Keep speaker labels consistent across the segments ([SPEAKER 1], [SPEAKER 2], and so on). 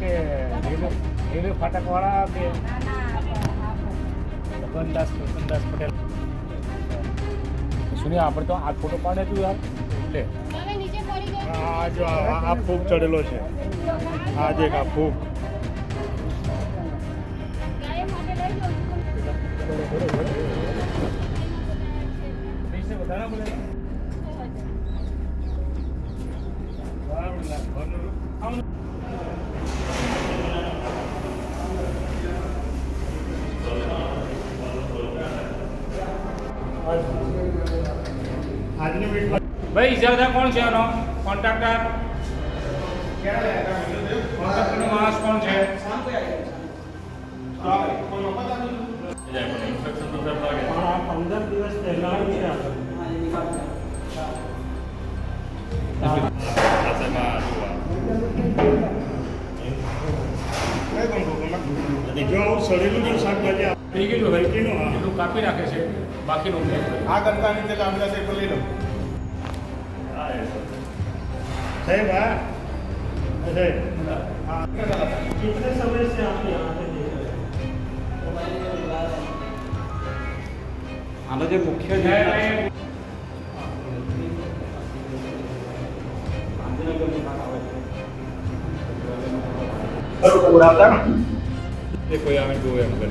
[SPEAKER 1] કે railway railway ફાટકવાળા કે લગનદાસ લગનદાસ પટેલ? સુનિયા, આપણે તો આ ફોટો પાડે તું યાર. એટલે
[SPEAKER 2] આ જો આ ફૂગ ચડેલો છે. આ જે આ ફૂગ.
[SPEAKER 1] વધારે મળે. ભાઈ ઇજારદાર કોણ છે આનો? કોન્ટ્રાક્ટર કોન્ટ્રાક્ટરનો માણસ કોણ છે?
[SPEAKER 2] પંદર દિવસ પહેલા
[SPEAKER 1] કાપી નાખે છે. બાકીનું
[SPEAKER 3] આ ગણકાની નીચે લાંબા છે લઈ લો.
[SPEAKER 2] સાહેબ હા સાહેબ હા कितने समय से आप यहाँ पे देख रहे हैं
[SPEAKER 4] આનો જે મુખ્ય
[SPEAKER 1] જય
[SPEAKER 4] જે
[SPEAKER 1] ભાઈ.
[SPEAKER 4] ગાંધીનગરનો ભાગ આવે છે
[SPEAKER 1] એ કોઈ આવે જોવે એમ કરે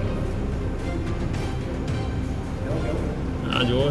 [SPEAKER 2] આ જુઓ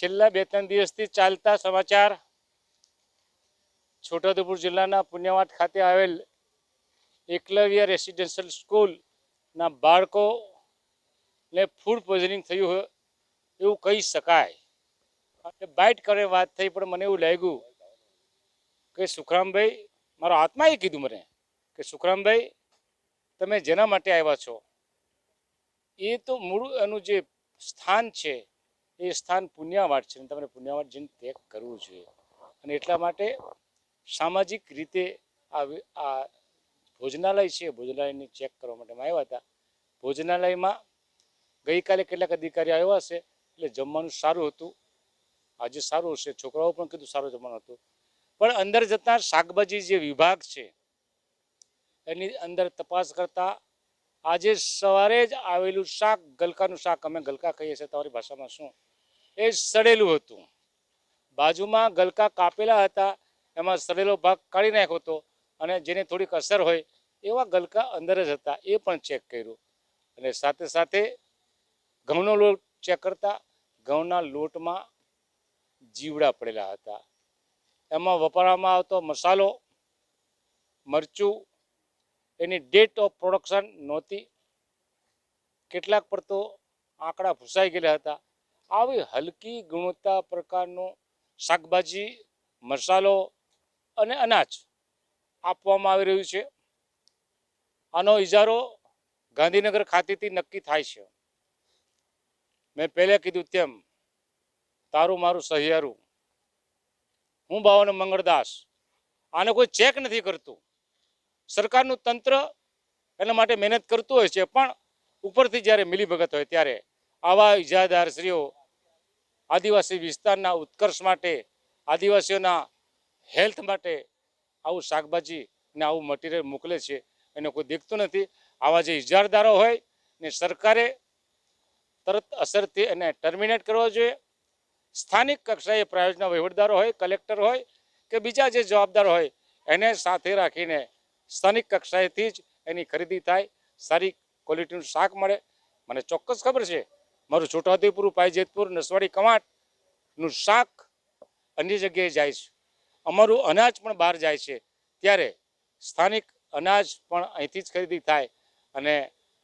[SPEAKER 1] છેલ્લા બે ત્રણ દિવસથી ચાલતા સમાચાર છોટાઉદેપુર જિલ્લાના પુણ્યવાટ ખાતે આવેલ એકલવ્ય રેસિડેન્શિયલ સ્કૂલના બાળકોને ફૂડ પોઈઝનિંગ થયું હોય એવું કહી શકાય. બાઇટ કરે વાત થઈ પણ મને એવું લાગ્યું કે સુખરામભાઈ, મારો આત્માએ કીધું મને કે સુખરામભાઈ, તમે જેના માટે આવ્યા છો? એ તો મૂળ એનું જે સ્થાન છે એ સ્થાન પુણ્યવાટ છે અને તમારે પુણ્યવાટ જઈને ત્યાગ કરવું જોઈએ. અને એટલા માટે સામાજિક રીતે આ ભોજનાલય છે ભોજનાલયને ચેક કરવા માટે આવ્યા હતા. ભોજનાલયમાં ગઈકાલે કેટલાક અધિકારી આવ્યા હશે, એટલે જમવાનું સારું હતું. આજે સારું હશે. છોકરાઓ પણ કીધું સારું જમવાનું હતું. પણ અંદર જતા શાકભાજી જે વિભાગ છે, એની અંદર તપાસ કરતા આજે સવારે જ આવેલું શાક, ગલકાનું શાક, અમે ગલકા કહીએ છીએ. તમારી ભાષામાં શું? એ સડેલું હતું. બાજુમાં ગલકા કાપેલા હતા, એમાં સડેલો ભાગ કાઢી નાખ્યો હતો અને જેને થોડીક અસર હોય એવા ગલકા અંદર જ હતા, એ પણ ચેક કર્યું. અને સાથે સાથે ઘઉંનો લોટ ચેક કરતા ઘઉંના લોટમાં જીવડા પડેલા હતા. એમાં વપરાવામાં આવતો મસાલો, મરચું, એની ડેટ ઓફ પ્રોડક્શન નહોતી. કેટલાક પર તો આંકડા ભૂસાઈ ગયેલા હતા. આવી હલકી ગુણવત્તા પ્રકારનું શાકભાજી, મસાલો અને અનાજ આપવામાં આવી રહ્યું છે. આનો ઇજારો ગાંધીનગર ખાતેથી નક્કી થાય છે. મેં પહેલે કીધું તેમ, તારું મારું સહિયારું. હું બાવાનો મંગળદાસ. આને કોઈ ચેક નથી કરતું. સરકારનું તંત્ર એના માટે મહેનત કરતું હોય છે, પણ ઉપરથી જ્યારે મિલીભગત હોય ત્યારે આવા ઇજાદારશ્રીઓ આદિવાસી વિસ્તારના ઉત્કર્ષ માટે, આદિવાસીઓના હેલ્થ માટે આવું શાકભાજી ને આવું મટીરિયલ મોકલે છે. એને કોઈ દેખતું નથી. આવા જે ઇજારદારો હોય ને સરકારે તરત અસરથી એને ટર્મિનેટ કરવો જોઈએ. સ્થાનિક કક્ષાએ પ્રાયોજના વહીવટદારો હોય કલેક્ટર હોય કે બીજા જે જવાબદાર હોય, એને સાથે રાખીને સ્થાનિક કક્ષાએથી જ એની ખરીદી થાય. સારી ક્વોલિટીનું શાક મળે. મને ચોક્કસ ખબર છે મારું છોટાઉદેપુર, પાયજેતપુર નસવાડી કમાટનું શાક અન્ય જગ્યાએ જાય છે. અમારું અનાજ પણ બહાર જાય છે. ત્યારે સ્થાનિક અનાજ પણ અહીંથી જ ખરીદી થાય અને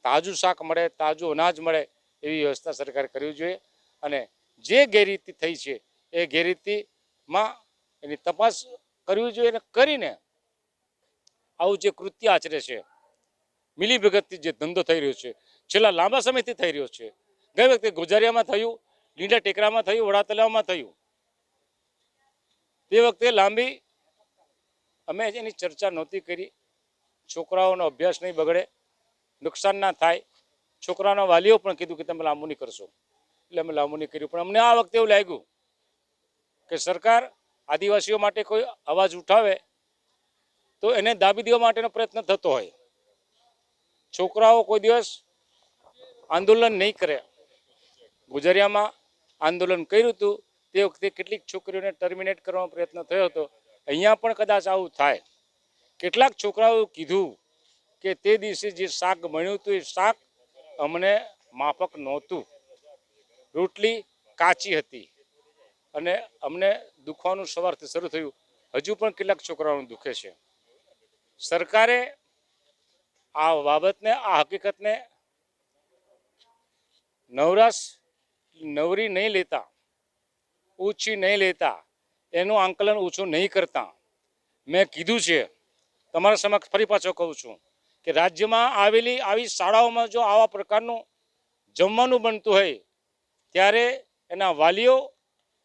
[SPEAKER 1] તાજું શાક મળે, તાજું અનાજ મળે એવી વ્યવસ્થા સરકારે કરવી જોઈએ. અને જે ગેરરીતિ થઈ છે એ ગેરરીતિમાં એની તપાસ કરવી જોઈએ અને કરીને આવું જે કૃત્ય આચરે છે, મિલીભગતથી જે ધંધો થઈ રહ્યો છે, છેલ્લા લાંબા સમયથી થઈ રહ્યો છે ગઈ વખતે ગુજારિયામાં થયું, લીંડા ટેકરામાં થયું વડા તલાવમાં થયું. તે વખતે લાંબી અમે એની ચર્ચા નહોતી કરી. છોકરાઓનો અભ્યાસ નહીં બગડે, નુકસાન ના થાય. છોકરાના વાલીઓ પણ કીધું કે તમે લાંબુ નહીં કરશો. એટલે અમે લાંબુ નહીં કર્યું. પણ અમને આ વખતે એવું લાગ્યું કે સરકાર આદિવાસીઓ માટે કોઈ અવાજ ઉઠાવે તો એને દાબી દેવા માટેનો પ્રયત્ન થતો હોય. છોકરાઓ કોઈ દિવસ આંદોલન નહીં કરે. ગુજરિયામાં આંદોલન કર્યું હતું. તે વખતે કેટલીક છોકરીઓને ટર્મિનેટ કરવાનો પ્રયત્ન થયો હતો. અહીંયા પણ કદાચ આવું થાય. કેટલાક છોકરાઓએ કીધું કે તે દિવસે જે શાક બન્યું હતું, એ શાક અમને માફક નહોતું. રોટલી કાચી હતી અને અમને દુખવાનું સવારથી શરૂ થયું. હજુ પણ કેટલાક છોકરાઓને દુખે છે. સરકારે આ બાબતને, આ હકીકતને નવરાશ નવરી નહીં લેતા, ઊંચી નહીં લેતા, એનું આંકલન ઓછું નહીં કરતા. મેં કીધું છે, તમારા સમક્ષ ફરી પાછો કહું છું કે રાજ્યમાં આવેલી આવી શાળાઓમાં જો આવા પ્રકારનું જમવાનું બનતું હોય, ત્યારે એના વાલીઓ,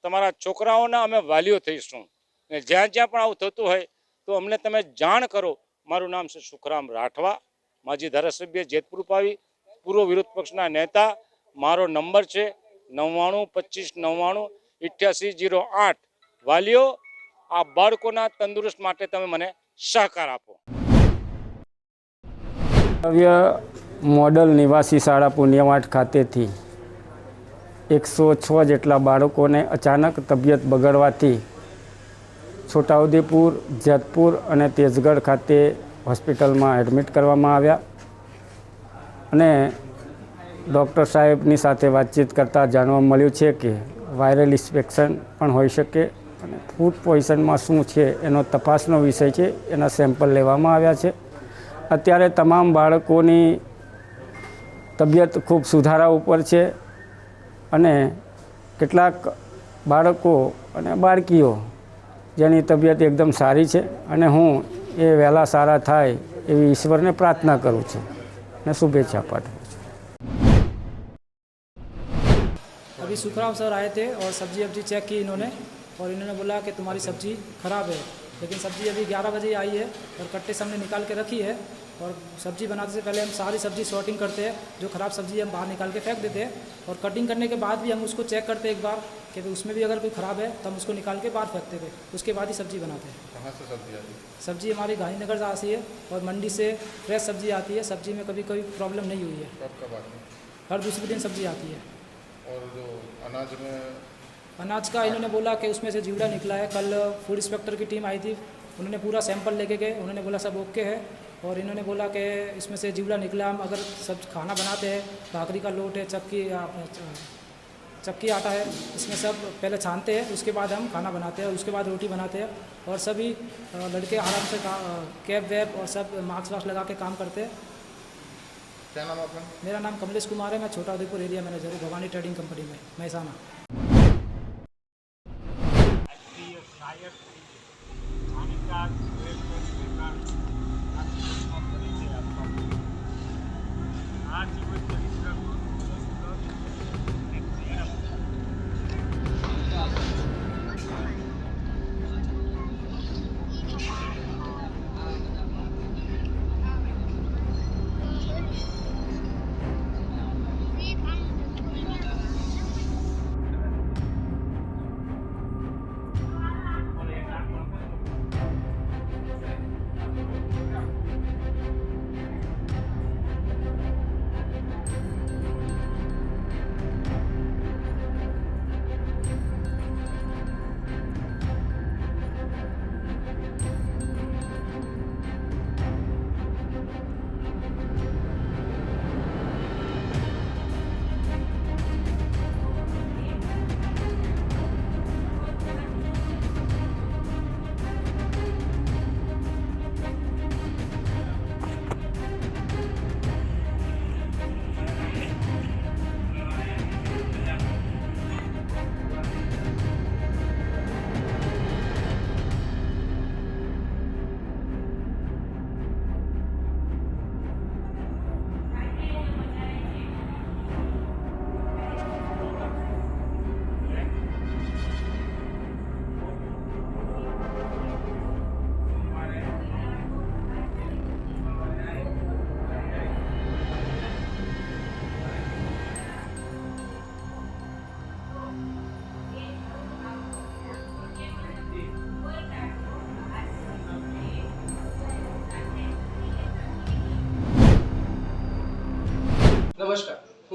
[SPEAKER 1] તમારા છોકરાઓના અમે વાલીઓ થઈશું. અને જ્યાં જ્યાં પણ આવું થતું હોય, તો અમને તમે જાણ કરો. મારું નામ છે સુખરામ રાઠવા. માજી ધારાસભ્ય જેતપુર પાવી, પૂર્વ વિરોધ પક્ષના નેતા. મારો નંબર છે નવ્વાણું, પચીસ, નવ્વાણું, ઇઠ્યાસી, જીરો આઠ. વાલીઓ, આ બાળકોના તંદુરસ્ત માટે તમે મને સહકાર આપો.
[SPEAKER 5] ભવ્ય મોડલ નિવાસી શાળા પુણ્યવાટ ખાતેથી એકસો છ જેટલા બાળકોને અચાનક તબિયત બગડવાથી છોટાઉદેપુર, જેતપુર અને તેજગઢ ખાતે હોસ્પિટલમાં એડમિટ કરવામાં આવ્યા. અને ડૉક્ટર સાહેબની સાથે વાતચીત કરતાં જાણવા મળ્યું છે કે વાયરલ ઇન્સ્પેક્શન પણ હોઈ શકે અને ફૂડ પોઈઝનમાં શું છે એનો તપાસનો વિષય છે, એના સેમ્પલ લેવામાં આવ્યા છે. અત્યારે તમામ બાળકોની તબિયત ખૂબ સુધારા ઉપર છે અને કેટલાક બાળકો અને બાળકીઓ જેની તબિયત એકદમ સારી છે અને હું એ વહેલા સારા થાય એવી ઈશ્વરને પ્રાર્થના કરું છું. અને શુભેચ્છા પાઠવું.
[SPEAKER 6] अभी सुखराम सर आए थे और सब्ज़ी वब्जी चेक की इन्होंने और इन्होंने बोला कि तुम्हारी सब्ज़ी ख़राब है लेकिन सब्ज़ी अभी 11 बजे आई है और कट्टे सामने निकाल के रखी है और सब्ज़ी बनाते से पहले हम सारी सब्ज़ी सॉर्टिंग करते हैं जो ख़राब सब्ज़ी हम बाहर निकाल के फेंक देते हैं और कटिंग करने के बाद भी हम उसको चेक करते हैं एक बार कि उसमें भी अगर कोई ख़राब है तो हम उसको निकाल के बाहर फेंकते थे उसके बाद ही सब्ज़ी बनाते हैं।
[SPEAKER 3] कहाँ से सब्ज़ी आती है?
[SPEAKER 6] सब्ज़ी हमारी गांधीनगर से आती है और मंडी से फ्रेश सब्ज़ी आती है सब्ज़ी में कभी कोई प्रॉब्लम नहीं हुई है।
[SPEAKER 3] कब कब आती
[SPEAKER 6] हर दूसरे दिन सब्ज़ी आती है।
[SPEAKER 3] और जो अनाज में
[SPEAKER 6] अनाज का इन्होंने बोला कि उसमें से जीवड़ा निकला है। कल फ़ूड इंस्पेक्टर की टीम आई थी उन्होंने पूरा सैंपल लेके गए उन्होंने बोला सब ओके है। और इन्होंने बोला कि इसमें से जीवड़ा निकला हम अगर सब खाना बनाते हैं भाकरी का लोट है चक्की चक्की आटा है इसमें सब पहले छानते हैं उसके बाद हम खाना बनाते हैं उसके बाद रोटी बनाते हैं। और सभी लड़के आराम से का- अ, कैप और सब मास्क वास्क लगा के काम करते हैं।
[SPEAKER 3] क्या नाम है आपका
[SPEAKER 6] मेरा नाम कमलेश कुमार है मैं छोटा उदयपुर एरिया मैनेजर हूँ भवानी ट्रेडिंग कंपनी में महसाना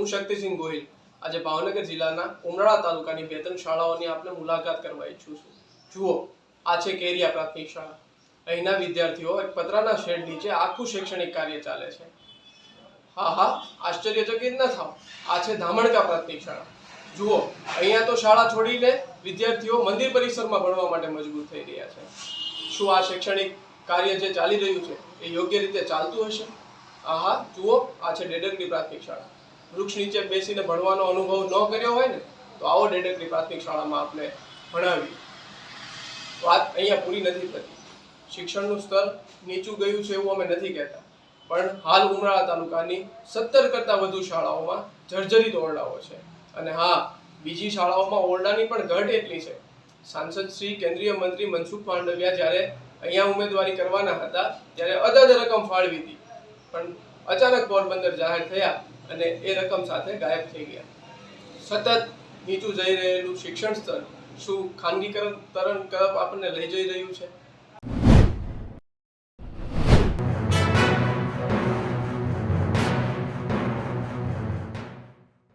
[SPEAKER 7] શક્તિસિંહ ગોહિલ આજે ભાવનગર જિલ્લાના ઉમરાળા તાલુકાની બે ત્રણ શાળાઓની આપને મુલાકાત કરવા ઈચ્છું છું. જુઓ, આ છે કેરિયા પ્રાથમિક શાળા. અહીંના વિદ્યાર્થીઓ એક પતરાના શેડ નીચે આખું શૈક્ષણિક કાર્ય ચાલે છે. હા હા, આશ્ચર્યચકિત ન થાવ. આ છે ધામણકા પ્રાથમિક શાળા. જુઓ, અહીંયા તો શાળા છોડીને વિદ્યાર્થીઓ મંદિર પરિસરમાં ભણવા માટે મજબૂર થઈ રહ્યા છે. શું આ શૈક્ષણિક કાર્ય જે ચાલી રહ્યું છે એ યોગ્ય રીતે ચાલતું હશે? આહા જુઓ, આ છે ડેડકડી પ્રાથમિક શાળા. વૃક્ષ નીચે બેસીને ભણવાનો અનુભવ ન કર્યો હોય ને, તો આવો ડેડકડી પ્રાથમિક શાળામાં આપણે ભણાવી વાત અહીંયા પૂરી નથી થતી. શિક્ષણનું સ્તર નીચું ગયું છે એવું અમે નથી કહેતા. પણ હાલ ઉમરાળા તાલુકાની સત્તર કરતાં વધુ શાળાઓમાં જર્જરિત ઓરડાઓ છે. અને હા, બીજી શાળાઓમાં ઓરડાની પણ ઘટ એટલી છે. સાંસદ શ્રી, કેન્દ્રીય મંત્રી મનસુખ માંડવિયા જ્યારે અહીંયા ઉમેદવારી કરવાના હતા, ત્યારે અદાદ રકમ ફાળવી હતી. પણ અચાનક પોરબંદર જાહેર થયા. અને એ રકમ સાથે ગાયબ થઈ ગયા. સતત નીચું જઈ રહેલું શિક્ષણ સ્તર શું ખાનગીકરણ તરણ તરફ આપણને લઈ જઈ રહ્યું છે?